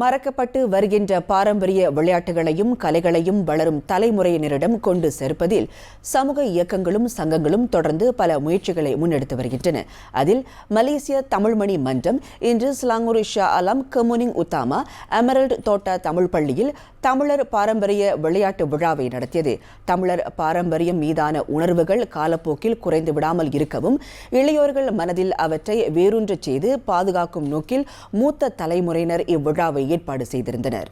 மறக்கப்பட்டு வருகின்ற பாரம்பரிய விளையாட்டுகளையும் கலைகளையும் வளரும் தலைமுறையினரிடம் கொண்டு சேர்ப்பதில் சமூக இயக்கங்களும் சங்கங்களும் தொடர்ந்து பல முயற்சிகளை முன்னெடுத்து வருகின்றன. அதில் மலேசிய தமிழ்மணி மன்றம் இன்று Selangor Shah Alam Kamuning Utama emerald தோட்ட தமிழ் பள்ளியில் தமிழர் பாரம்பரிய விளையாட்டு விழாவை நடத்தியது. தமிழர் பாரம்பரியம் மீதான உணர்வுகள் காலப்போக்கில் குறைந்து விடாமல் இருக்கவும் இளையோர்கள் மனதில் அவற்றை வேரூன்றச் செய்து பாதுகாக்கும் நோக்கில் மூத்த தலைமுறையினர் இவ்விழாவை ஏற்பாடு செய்திருந்தனர்.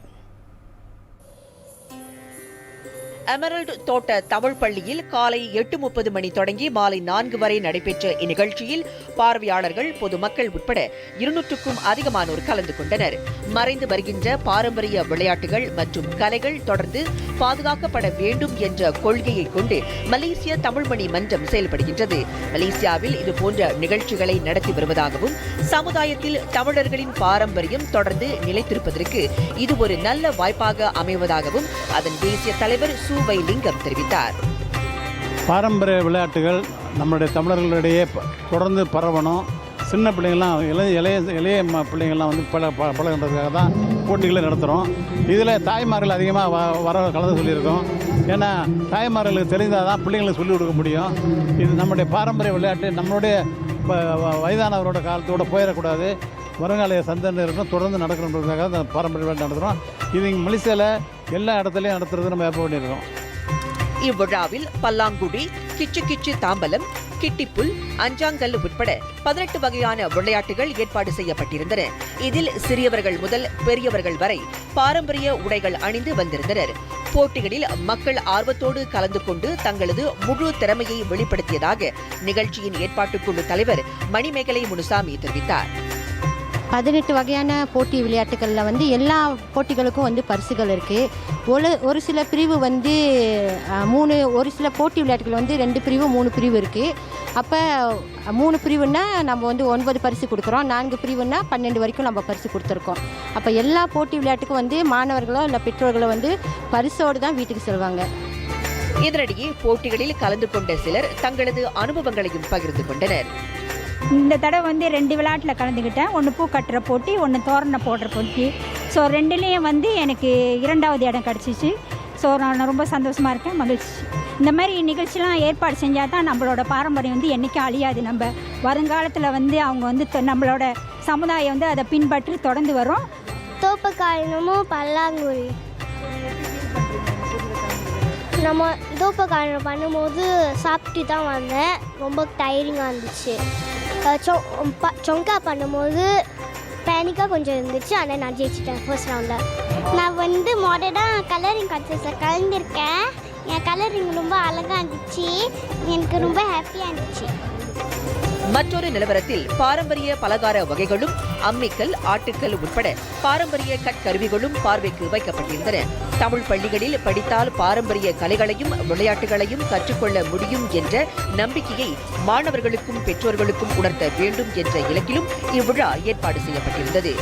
எமரல்டு தோட்ட தமிழ் பள்ளியில் காலை எட்டு முப்பது மணி தொடங்கி மாலை நான்கு வரை நடைபெற்ற இந்நிகழ்ச்சியில் பார்வையாளர்கள் பொதுமக்கள் உட்பட இருநூற்றுக்கும் அதிகமானோர் கலந்து கொண்டனர். மறைந்து வருகின்ற பாரம்பரிய விளையாட்டுகள் மற்றும் கலைகள் தொடர்ந்து பாதுகாக்கப்பட வேண்டும் என்ற கொள்கையை கொண்டு மலேசிய தமிழ்மணி மன்றம் செயல்படுகின்றது. மலேசியாவில் இதுபோன்ற நிகழ்ச்சிகளை நடத்தி வருவதாகவும் சமுதாயத்தில் தமிழர்களின் பாரம்பரியம் தொடர்ந்து நிலைத்திருப்பதற்கு இது ஒரு நல்ல வாய்ப்பாக அமைவதாகவும் அதன் தேசிய தலைவர் சு சு வைலிங்கம் தெரிவித்தார். பாரம்பரிய விளையாட்டுகள் நம்மளுடைய தமிழர்களிடையே தொடர்ந்து பரவணும். சின்ன பிள்ளைங்கள்லாம் இளைய இளைய இளைய ம- பிள்ளைங்கள்லாம் வந்து பல ப தான் போட்டிகளை நடத்துகிறோம் இதில் தாய்மார்கள் அதிகமாக வ வர கலந்து சொல்லியிருக்கோம் ஏன்னா தாய்மார்களுக்கு தெரிந்தால் தான் பிள்ளைங்களுக்கு சொல்லிக் கொடுக்க முடியும். இது நம்முடைய பாரம்பரிய விளையாட்டு. நம்மளுடைய வ- வ- வயதானவரோட காலத்தோடு போயிடக்கூடாது. வருங்கால சந்ததியினருக்கும் தொடர்ந்து நடக்கணுன்றதுக்காக தான் பாரம்பரிய விளையாட்டு நடத்துகிறோம் இது இங்கே மலேசியாவில் எல்லா இடத்துலையும் நடத்துறது நம்ம ஏற்பாடு பண்ணியிருக்கோம் இவ்விழாவில் பல்லாங்குடி கிச்சு கிச்சு தாம்பலம் கிட்டிப்புல் அஞ்சாங்கல் உட்பட பதினெட்டு வகையான விளையாட்டுகள் ஏற்பாடு செய்யப்பட்டிருந்தன. இதில் சிறியவர்கள் முதல் பெரியவர்கள் வரை பாரம்பரிய உடைகள் அணிந்து வந்திருந்தனர். போட்டிகளில் மக்கள் ஆர்வத்தோடு கலந்து கொண்டு தங்களது முழு திறமையை வெளிப்படுத்தியதாக நிகழ்ச்சியின் ஏற்பாட்டுக்குழு தலைவர் மணிமேகலை முனுசாமி தெரிவித்தார். பதினெட்டு வகையான போட்டி விளையாட்டுகளில் வந்து எல்லா போட்டிகளுக்கும் வந்து பரிசுகள் இருக்குது ஒரு ஒரு சில பிரிவு வந்து மூணு ஒரு சில போட்டி விளையாட்டுகள் வந்து ரெண்டு பிரிவு மூணு பிரிவு இருக்குது அப்போ மூணு பிரிவுன்னா நம்ம வந்து ஒன்பது பரிசு கொடுக்குறோம். நான்கு பிரிவுன்னா பன்னெண்டு வரைக்கும் நம்ம பரிசு கொடுத்துருக்கோம். அப்போ எல்லா போட்டி விளையாட்டுக்கும் வந்து மாணவர்களோ இல்லை பெற்றோர்களோ வந்து பரிசோடு தான் வீட்டுக்கு செல்வாங்க. இதனிடையே போட்டிகளில் கலந்து கொண்ட சிலர் தங்களது அனுபவங்களையும் பகிர்ந்து கொண்டனர். இந்த தடவை வந்து ரெண்டு விளையாட்டில் கலந்துக்கிட்டேன் ஒன்று பூ கட்டுற போட்டி ஒன்று தோரணை போடுற போட்டி. ஸோ ரெண்டுலேயும் வந்து எனக்கு இரண்டாவது இடம் கிடச்சிச்சு. ஸோ நான் ரொம்ப சந்தோஷமாக இருக்கேன் மகிழ்ச்சி. இந்த மாதிரி நிகழ்ச்சிலாம் ஏற்பாடு செஞ்சால் தான் நம்மளோட பாரம்பரியம் வந்து என்றைக்கும் அழியாது. நம்ம வருங்காலத்தில் வந்து அவங்க வந்து த- நம்மளோட சமுதாயம் வந்து அதை பின்பற்றி தொடர்ந்து வரும் தோப்பக்காரணமும் பல்லாங்குழி. நம்ம தோப்பக்காரணம் பண்ணும்போது சாப்பிட்டு தான் வந்தேன். ரொம்ப டயரிங்காக இருந்துச்சு. சொங்கா பண்ணும்போது பேனிக்காக கொஞ்சம் இருந்துச்சு. ஆனால் நான் ஜெயிச்சிட்டேன் ஃபர்ஸ்ட் ரவுண்டில் நான் வந்து மாடர்னாக கலரிங் கான்செப்டில் கலந்துருக்கேன். என் கலரிங் ரொம்ப அழகாக இருந்துச்சு. எனக்கு ரொம்ப ஹாப்பியாக இருந்துச்சு. மற்றொரு நிலவரத்தில் பாரம்பரிய பலகார வகைகளும் அம்மிக்கல் ஆட்டுக்கல் உட்பட பாரம்பரிய கற்கருவிகளும் பார்வைக்கு வைக்கப்பட்டிருந்தன. தமிழ் பள்ளிகளில் படித்தால் பாரம்பரிய கலைகளையும் விளையாட்டுகளையும் கற்றுக்கொள்ள முடியும் என்ற நம்பிக்கையை மாணவர்களுக்கும் பெற்றோர்களுக்கும் உணர்த்த வேண்டும் என்ற இலக்கிலும் இவ்விழா ஏற்பாடு செய்யப்பட்டிருந்தது.